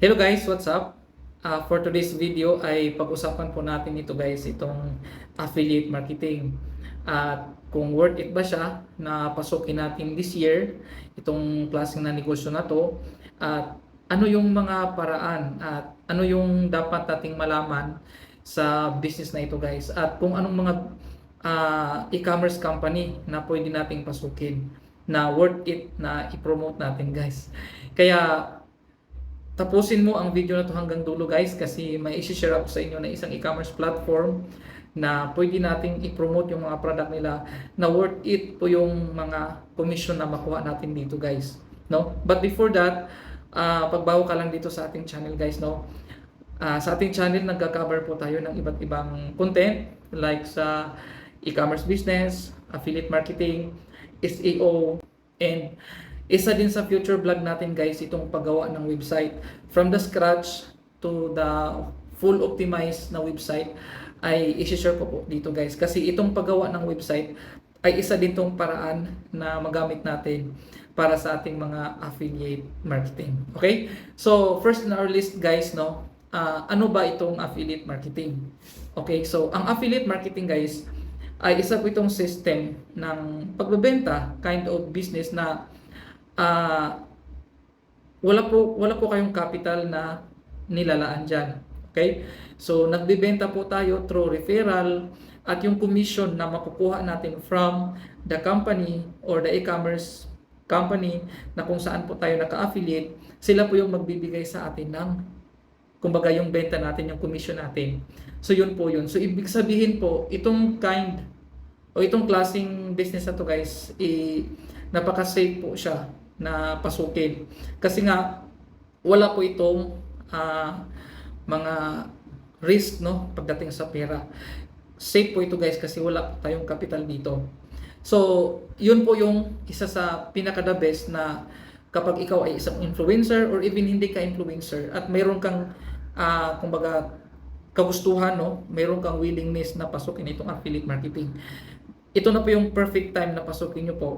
Hello guys, what's up? Uh, for today's video ay pag-usapan po natin ito guys, itong affiliate marketing. At kung worth it ba siya na pasukin natin this year, itong klaseng na negosyo na to. At ano yung mga paraan at ano yung dapat nating malaman sa business na ito guys. At kung anong mga ah, e-commerce company na pwede nating pasukin na worth it na i-promote natin guys. Kaya tapusin mo ang video na to hanggang dulo guys kasi may isi-share ako sa inyo na isang e-commerce platform na pwede nating i-promote yung mga product nila na worth it po yung mga commission na makuha natin dito guys no? But before that uh, pagbago ka lang dito sa ating channel guys no? Ah, sa ating channel nagka-cover po tayo ng iba't ibang content like sa e-commerce business, affiliate marketing, SEO, and isa din sa future vlog natin guys itong paggawa ng website from the scratch to the full optimized na website ay i-share ko po dito guys kasi itong paggawa ng website ay isa din tong paraan na magamit natin para sa ating mga affiliate marketing. Okay? So, first in our list guys, no, ah, ano ba itong affiliate marketing? Okay, so ang affiliate marketing guys ay isa po itong system ng pagbebenta, kind of business na ah, wala po wala po kayong capital na nilalaan diyan. Okay? So nagbebenta po tayo through referral at yung commission na makukuha natin from the company or the e-commerce company na kung saan po tayo naka-affiliate, sila po yung magbibigay sa atin ng kumbaga yung benta natin, yung commission natin. So yun po yun. So ibig sabihin po, itong kind o itong klaseng business na to guys, eh, napaka-safe po siya na pasukin. Kasi nga, wala po itong ah, mga risk no pagdating sa pera. Safe po ito guys kasi wala po tayong capital dito. So, yun po yung isa sa pinaka the best na kapag ikaw ay isang influencer or even hindi ka influencer at mayroon kang ah, kumbaga kagustuhan no, mayroon kang willingness na pasukin itong affiliate marketing. Ito na po yung perfect time na pasukin nyo po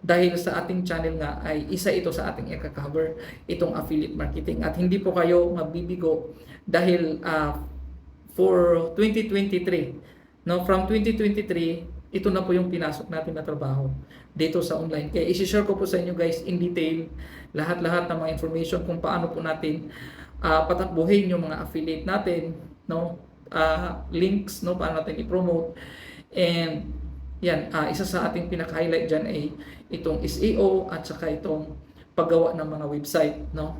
dahil sa ating channel nga ay isa ito sa ating i-cover itong affiliate marketing at hindi po kayo magbibigo dahil ah, for 2023 no from 2023 ito na po yung pinasok natin na trabaho dito sa online. Kaya i-share ko po sa inyo guys in detail lahat-lahat ng mga information kung paano po natin ah, patakbuhin yung mga affiliate natin, no? Ah, links, no? Paano natin i-promote. And yan, ah, isa sa ating pinaka-highlight dyan ay itong SEO at saka itong paggawa ng mga website, no?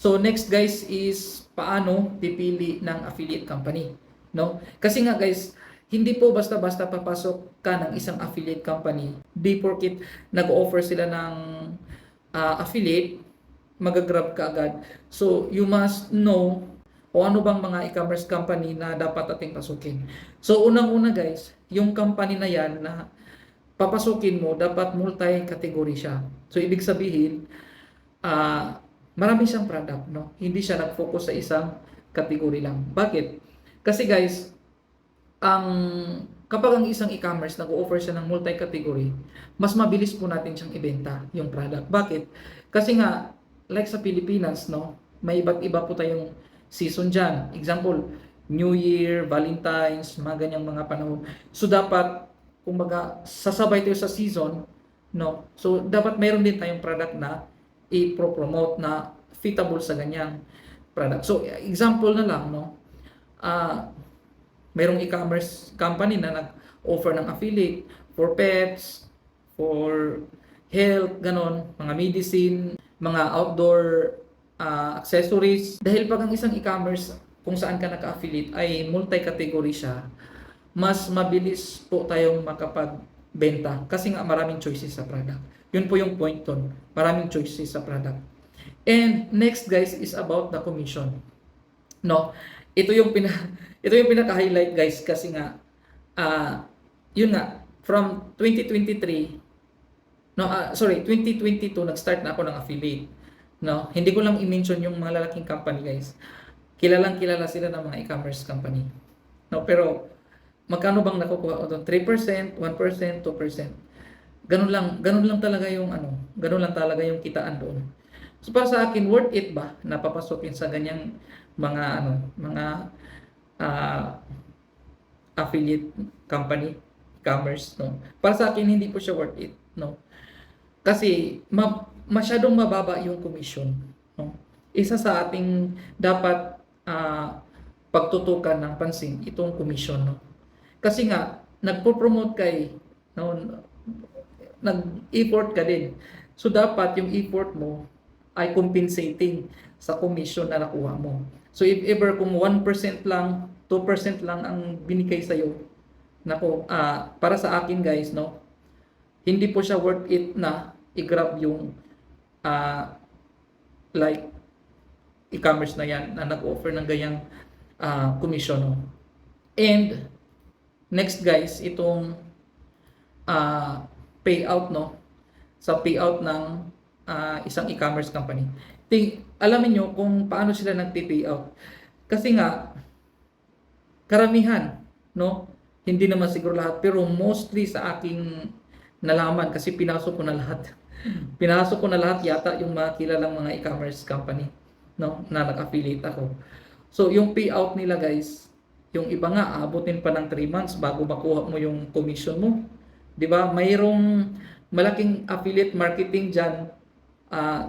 So next guys is paano pipili ng affiliate company, no? Kasi nga guys, hindi po basta-basta papasok ka ng isang affiliate company. Di porkit nag-offer sila ng ah, affiliate, magagrab ka agad. So you must know o ano bang mga e-commerce company na dapat ating pasukin. So unang-una guys, yung company na yan na papasukin mo, dapat multi-category siya. So ibig sabihin, ah marami siyang product, no? Hindi siya nag-focus sa isang category lang. Bakit? Kasi guys, ang kapag ang isang e-commerce nag-offer siya ng multi-category, mas mabilis po natin siyang ibenta yung product. Bakit? Kasi nga, like sa Pilipinas, no, may iba't iba po tayong season dyan. Example, New Year, Valentine's, mga ganyang mga panahon. So, dapat, kumbaga, sasabay tayo sa season, no? So, dapat meron din tayong product na i-promote na fitable sa ganyang product. So, example na lang, no? Ah, merong e-commerce company na nag-offer ng affiliate for pets, for health, ganon, mga medicine, mga outdoor ah, accessories. Dahil pag ang isang e-commerce kung saan ka naka-affiliate ay multi-category siya, mas mabilis po tayong makapagbenta kasi nga maraming choices sa product. Yun po yung point ton. Maraming choices sa product. And next guys is about the commission. No? Ito yung pina ito yung pinaka-highlight guys kasi nga ah yun nga from 2023 no ah, sorry 2022 nag-start na ako ng affiliate no hindi ko lang i-mention yung mga lalaking company guys kilalang kilala sila ng mga e-commerce company no pero magkano bang nakukuha ko doon 3% 1% 2% ganun lang ganun lang talaga yung ano ganun lang talaga yung kitaan doon So para sa akin, worth it ba na papasokin sa ganyang mga ano, mga ah, affiliate company, commerce, no? Para sa akin, hindi po siya worth it, no? Kasi ma- masyadong mababa yung commission, no? Isa sa ating dapat ah, pagtutukan ng pansin itong commission, no? Kasi nga nagpo-promote kay no nag-effort ka din. So dapat yung effort mo ay compensating sa commission na nakuha mo. So if ever kung 1% lang, 2% lang ang binigay sa iyo, nako, ah para sa akin guys, no. Hindi po siya worth it na i-grab yung ah like e-commerce na yan na nag-offer ng ganyang ah, commission. No? And next guys, itong ah, payout no sa payout ng ah, isang e-commerce company. Ting, alamin nyo kung paano sila nagpi-payout. Kasi nga karamihan, no? Hindi naman siguro lahat, pero mostly sa aking nalaman kasi pinasok ko na lahat. pinasok ko na lahat yata yung mga kilalang mga e-commerce company, no? Na nag-affiliate ako. So, yung payout nila guys, yung iba nga, abutin pa ng 3 months bago makuha mo yung commission mo. 'Di ba? Mayroong malaking affiliate marketing diyan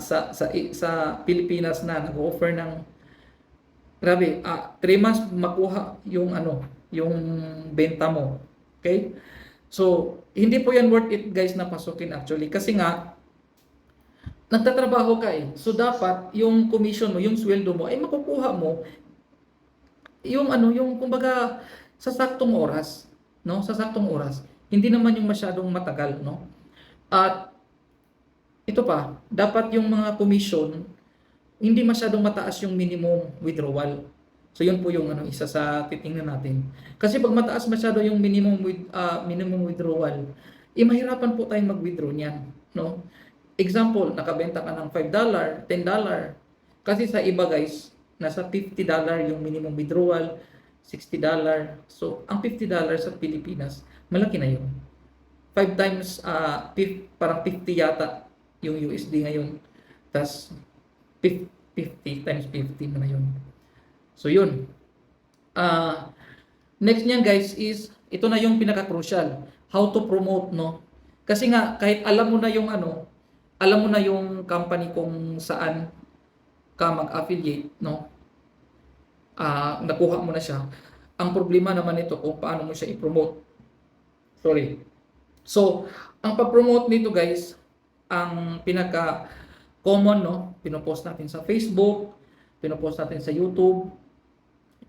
sa sa sa Pilipinas na nag-offer ng grabe, 3 months makuha yung ano, yung benta mo. Okay? So, hindi po yan worth it guys na pasukin actually kasi nga nagtatrabaho ka eh. So dapat yung commission mo, yung sweldo mo ay makukuha mo yung ano, yung kumbaga sa saktong oras, no? Sa saktong oras. Hindi naman yung masyadong matagal, no? At ito pa, dapat yung mga commission hindi masyadong mataas yung minimum withdrawal. So yun po yung ano isa sa titingnan natin. Kasi pag mataas masyado yung minimum with ah, minimum withdrawal, eh mahirapan po tayong mag-withdraw niyan, no? Example, nakabenta ka ng $5, $10. Kasi sa iba guys, nasa $50 yung minimum withdrawal, $60. So, ang $50 sa Pilipinas, malaki na yun. 5 times, fif- parang 50 yata yung USD ngayon. Tapos, 50 times 50 mo na yun. So, yun. Ah, next niyan guys is, ito na yung pinaka-crucial. How to promote, no? Kasi nga, kahit alam mo na yung ano, alam mo na yung company kung saan ka mag-affiliate, no? Ah, nakuha mo na siya. Ang problema naman nito kung paano mo siya i-promote. Sorry. So, ang pag-promote nito guys, ang pinaka common no, pinopost natin sa Facebook, pinopost natin sa YouTube,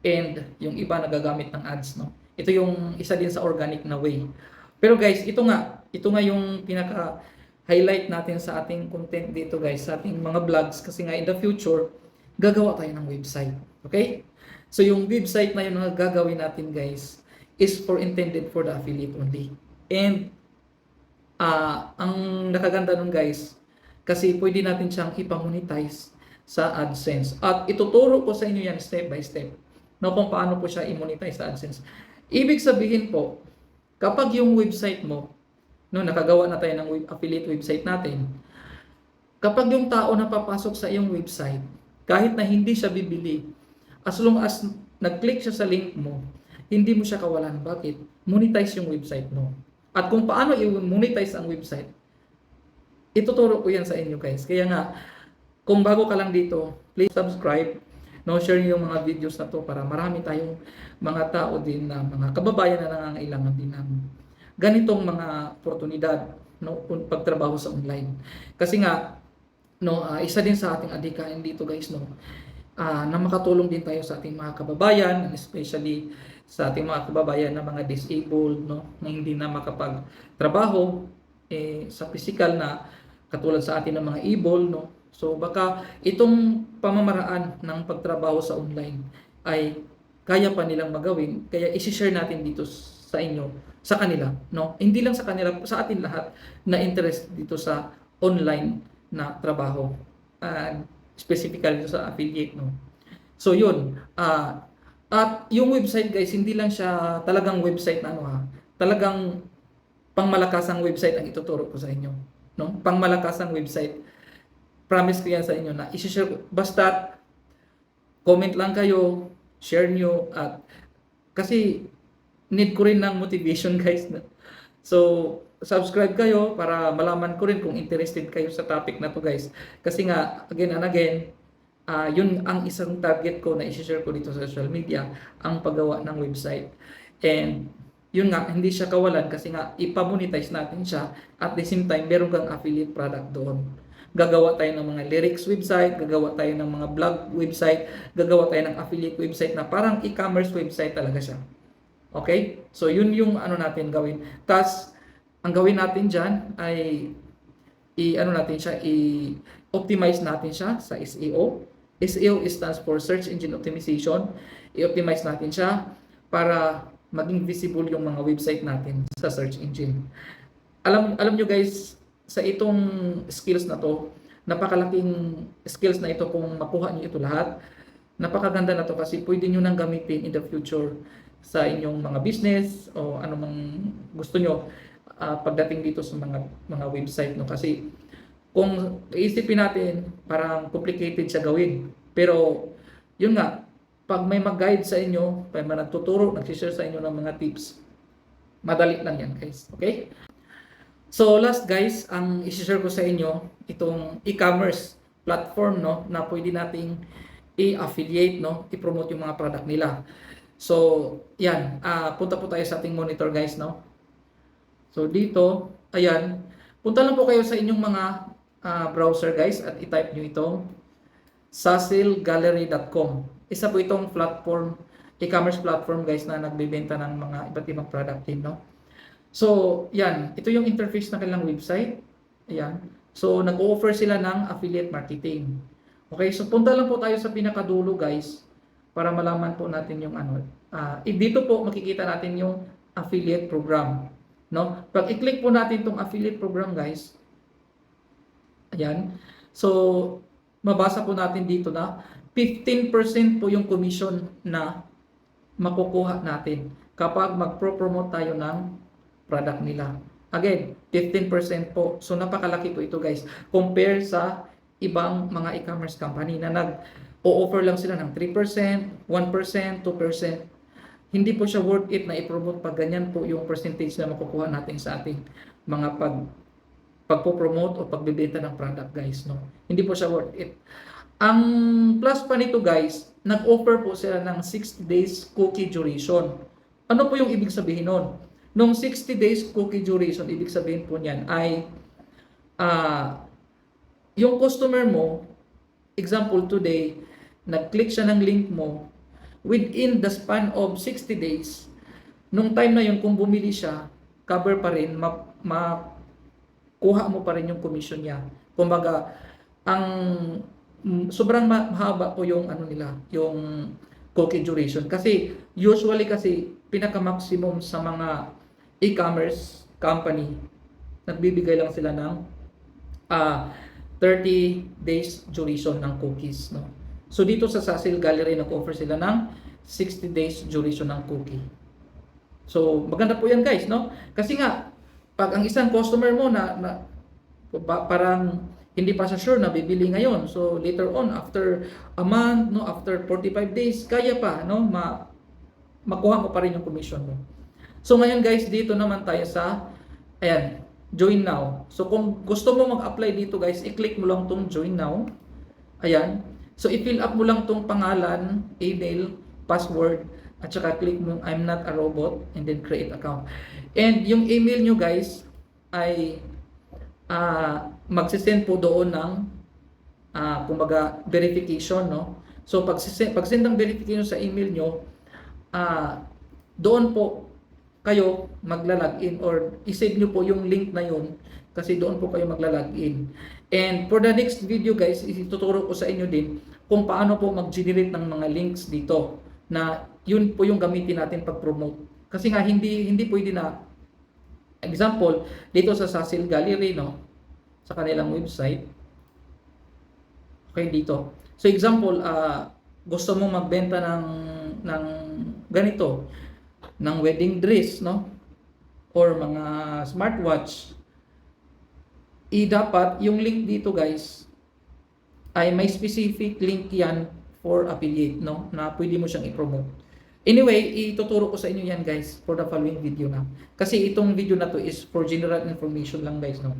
and yung iba nagagamit ng ads no. Ito yung isa din sa organic na way. Pero guys, ito nga, ito nga yung pinaka highlight natin sa ating content dito guys, sa ating mga vlogs kasi nga in the future gagawa tayo ng website. Okay? So yung website na yun na gagawin natin guys is for intended for the affiliate only. And ah ang nakaganda nun guys, kasi pwede natin siyang ipamonetize sa AdSense. At ituturo ko sa inyo yan step by step no, kung paano po siya i-monetize sa AdSense. Ibig sabihin po, kapag yung website mo, no, nakagawa na tayo ng web, affiliate website natin, kapag yung tao na papasok sa iyong website, kahit na hindi siya bibili, as long as nag-click siya sa link mo, hindi mo siya kawalan. Bakit? Monetize yung website mo. At kung paano i-monetize ang website, ituturo ko yan sa inyo guys. Kaya nga, kung bago ka lang dito, please subscribe. No, share niyo yung mga videos na to para marami tayong mga tao din na mga kababayan na nangangailangan din ng ganitong mga oportunidad no pagtrabaho sa online. Kasi nga no ah, isa din sa ating adhikain dito guys no ah, na makatulong din tayo sa ating mga kababayan especially sa ating mga kababayan na mga disabled no na hindi na makapagtrabaho eh, sa physical na katulad sa atin ng mga able no. So baka itong pamamaraan ng pagtrabaho sa online ay kaya pa nilang magawin kaya i-share natin dito sa inyo sa kanila no. Hindi lang sa kanila sa atin lahat na interest dito sa online na trabaho. Uh, specifically sa affiliate no? So yun. Ah at yung website guys hindi lang siya talagang website na ano ha? Talagang pangmalakasang website ang ituturo ko sa inyo no? Pangmalakasang website. Promise ko yan sa inyo na isi-share ko. Basta comment lang kayo, share nyo at kasi need ko rin ng motivation guys. na- So, subscribe kayo para malaman ko rin kung interested kayo sa topic na to guys. Kasi nga, again and again, ah yun ang isang target ko na isi-share ko dito sa social media, ang paggawa ng website. And yun nga, hindi siya kawalan kasi nga ipamonetize natin siya at the same time, meron kang affiliate product doon. Gagawa tayo ng mga lyrics website, gagawa tayo ng mga blog website, gagawa tayo ng affiliate website na parang e-commerce website talaga siya. Okay? So, yun yung ano natin gawin. Tapos, ang gawin natin dyan ay i ano natin siya i-optimize natin siya sa SEO. SEO stands for Search Engine Optimization. I-optimize natin siya para maging visible yung mga website natin sa search engine. Alam alam nyo guys, sa itong skills na to, napakalaking skills na ito kung makuha niyo ito lahat. Napakaganda na to kasi pwede nyo nang gamitin in the future sa inyong mga business o anumang gusto nyo ah, pagdating dito sa mga mga website no? Kasi kung iisipin natin parang complicated siya gawin. Pero yun nga pag may mag-guide sa inyo may mga nagtuturo nagsishare sa inyo ng mga tips madali lang yan guys. Okay? So last guys ang i-share ko sa inyo itong e-commerce platform no? Na pwede nating i-affiliate no? I-promote yung mga product nila. So, yan. ah punta po tayo sa ating monitor guys, no? So, dito, ayan. Punta lang po kayo sa inyong mga ah, browser guys at i-type nyo itong sasilgallery.com. Isa po itong platform, e-commerce platform guys na nagbebenta ng mga iba't ibang product din, no? So, yan. Ito yung interface ng kanilang website. Ayan. So, nag-offer sila ng affiliate marketing. Okay, so punta lang po tayo sa pinakadulo guys para malaman po natin yung ano. eh, dito po makikita natin yung affiliate program. No? Pag i-click po natin itong affiliate program guys, ayan. So, mabasa po natin dito na 15% po yung commission na makukuha natin kapag magpro-promote tayo ng product nila. Again, 15% po. So, napakalaki po ito guys. Compare sa ibang mga e-commerce company na nag o-offer lang sila ng 3%, 1%, 2%. Hindi po siya worth it na i-promote pag ganyan po yung percentage na makukuha natin sa ating mga pag pagpo-promote o pagbebenta ng product guys no. Hindi po siya worth it. Ang plus pa nito guys, nag-offer po sila ng 60 days cookie duration. Ano po yung ibig sabihin nun? Nung 60 days cookie duration, ibig sabihin po niyan ay ah yung customer mo, example today, nag-click siya ng link mo, within the span of 60 days, nung time na yun, kung bumili siya, cover pa rin, ma, makuha mo pa rin yung commission niya. Kumbaga, ang mm, sobrang ma- mahaba po yung ano nila, yung cookie duration. Kasi usually kasi pinaka-maximum sa mga e-commerce company, nagbibigay lang sila ng ah 30 days duration ng cookies, no? So dito sa Sasil Gallery nag-offer sila ng 60 days duration ng cookie. So maganda po 'yan guys, no? Kasi nga pag ang isang customer mo na, na pa- parang hindi pa siya sure na bibili ngayon. So later on after a month, no, after 45 days, kaya pa, no, ma makuha mo pa rin yung commission mo. So ngayon guys, dito naman tayo sa ayan, join now. So kung gusto mo mag-apply dito guys, i-click mo lang tong join now. Ayan. So i-fill up mo lang tong pangalan, email, password, at saka click mo I'm not a robot and then create account. And yung email nyo guys ay ah magsisend po doon ng ah kumbaga verification no. So pag pag send verification sa email nyo, ah doon po kayo magla-login or i-save nyo po yung link na yun kasi doon po kayo magla-login. And for the next video guys, ituturo ko sa inyo din kung paano po mag-generate ng mga links dito na yun po yung gamitin natin pag-promote. Kasi nga hindi hindi pwede na example dito sa Sasil Gallery no sa kanilang website. Okay dito. So example, ah gusto mo magbenta ng ng ganito ng wedding dress, no? Or mga smartwatch. I dapat yung link dito, guys, ay may specific link yan for affiliate, no? Na pwede mo siyang i-promote. Anyway, ituturo ko sa inyo yan guys for the following video na. Kasi itong video na to is for general information lang guys, no?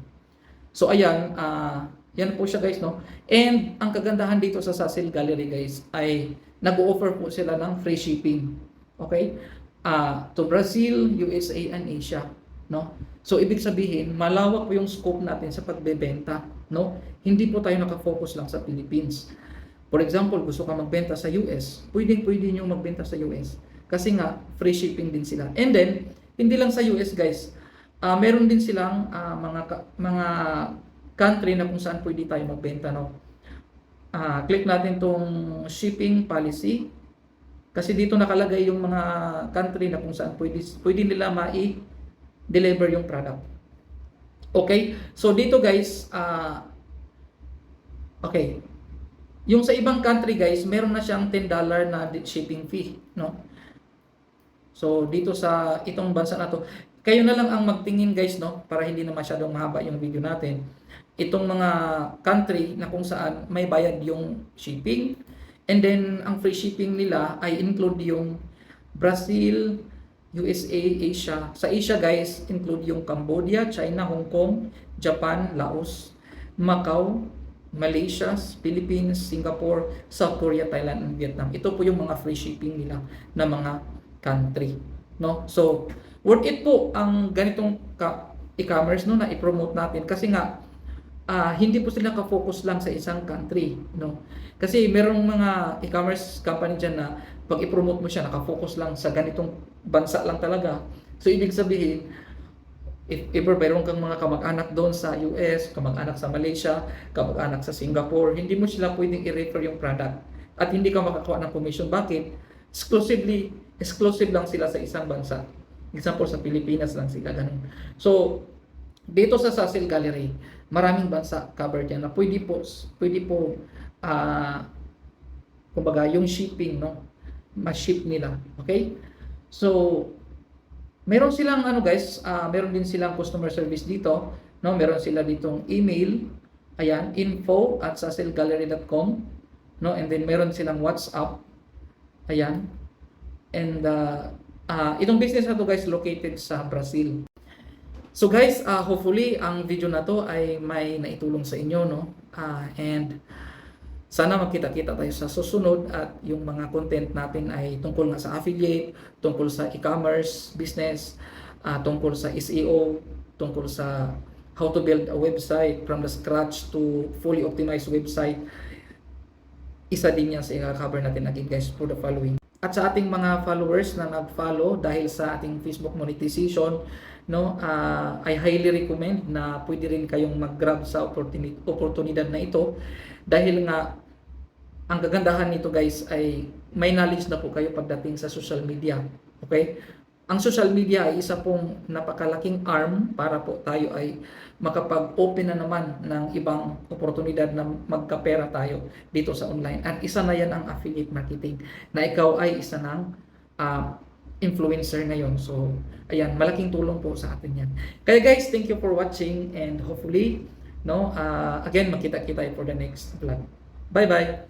So ayan, ah yan po siya guys, no? And ang kagandahan dito sa Sasil Gallery guys ay nag-offer po sila ng free shipping. Okay? Ah, to Brazil, USA, and Asia, no? So ibig sabihin, malawak po yung scope natin sa pagbebenta, no? Hindi po tayo nakafocus lang sa Philippines. For example, gusto ka magbenta sa US, pwedeng pwede nyo magbenta sa US. Kasi nga, free shipping din sila. And then, hindi lang sa US guys, ah meron din silang ah, mga mga country na kung saan pwede tayo magbenta, no? Ah, click natin tong shipping policy. Kasi dito nakalagay yung mga country na kung saan pwede, pwede nila mai-deliver yung product. Okay? So dito guys, ah okay. Yung sa ibang country guys, meron na siyang $10 na shipping fee, no? So dito sa itong bansa na to, kayo na lang ang magtingin guys, no? Para hindi na masyadong mahaba yung video natin. Itong mga country na kung saan may bayad yung shipping, and then ang free shipping nila ay include yung Brazil, USA, Asia. Sa Asia guys, include yung Cambodia, China, Hong Kong, Japan, Laos, Macau, Malaysia, Philippines, Singapore, South Korea, Thailand, and Vietnam. Ito po yung mga free shipping nila na mga country, no? So, worth it po ang ganitong e-commerce no na i-promote natin kasi nga ah, hindi po sila ka-focus lang sa isang country, no? Kasi merong mga e-commerce company diyan na pag i-promote mo siya naka-focus lang sa ganitong bansa lang talaga. So ibig sabihin, if ever mayroon kang mga kamag-anak doon sa US, kamag-anak sa Malaysia, kamag-anak sa Singapore, hindi mo sila pwedeng i-refer yung product at hindi ka makakuha ng commission. Bakit? Exclusively, exclusive lang sila sa isang bansa. Example, sa Pilipinas lang sila, ganun. So, dito sa Sasil Gallery, maraming bansa covered yan na pwede po, pwede po, ah, kumbaga, yung shipping, no? Ma-ship nila. Okay? So, meron silang ano guys, ah, meron din silang customer service dito, no? Meron sila ditong email, ayan, info at sasilgallery.com, no? And then meron silang WhatsApp, ayan. And uh, ah, itong business na to guys located sa Brazil. So guys, ah, hopefully ang video na to ay may naitulong sa inyo, no? Ah, and sana magkita-kita tayo sa susunod at yung mga content natin ay tungkol nga sa affiliate, tungkol sa e-commerce business, ah, tungkol sa SEO, tungkol sa how to build a website from the scratch to fully optimized website. Isa din yan sa i-cover natin again guys for the following. At sa ating mga followers na nag-follow dahil sa ating Facebook monetization, no, ah, I highly recommend na pwede rin kayong mag-grab sa opportunity, oportunidad na ito dahil nga ang kagandahan nito guys ay may knowledge na po kayo pagdating sa social media. Okay? Ang social media ay isa pong napakalaking arm para po tayo ay makapag-open na naman ng ibang oportunidad na magkapera tayo dito sa online. At isa na yan ang affiliate marketing na ikaw ay isa ng ah, influencer ngayon. So, ayan, malaking tulong po sa atin yan. Kaya guys, thank you for watching and hopefully, no, ah, again, makita-kita for the next vlog. Bye-bye!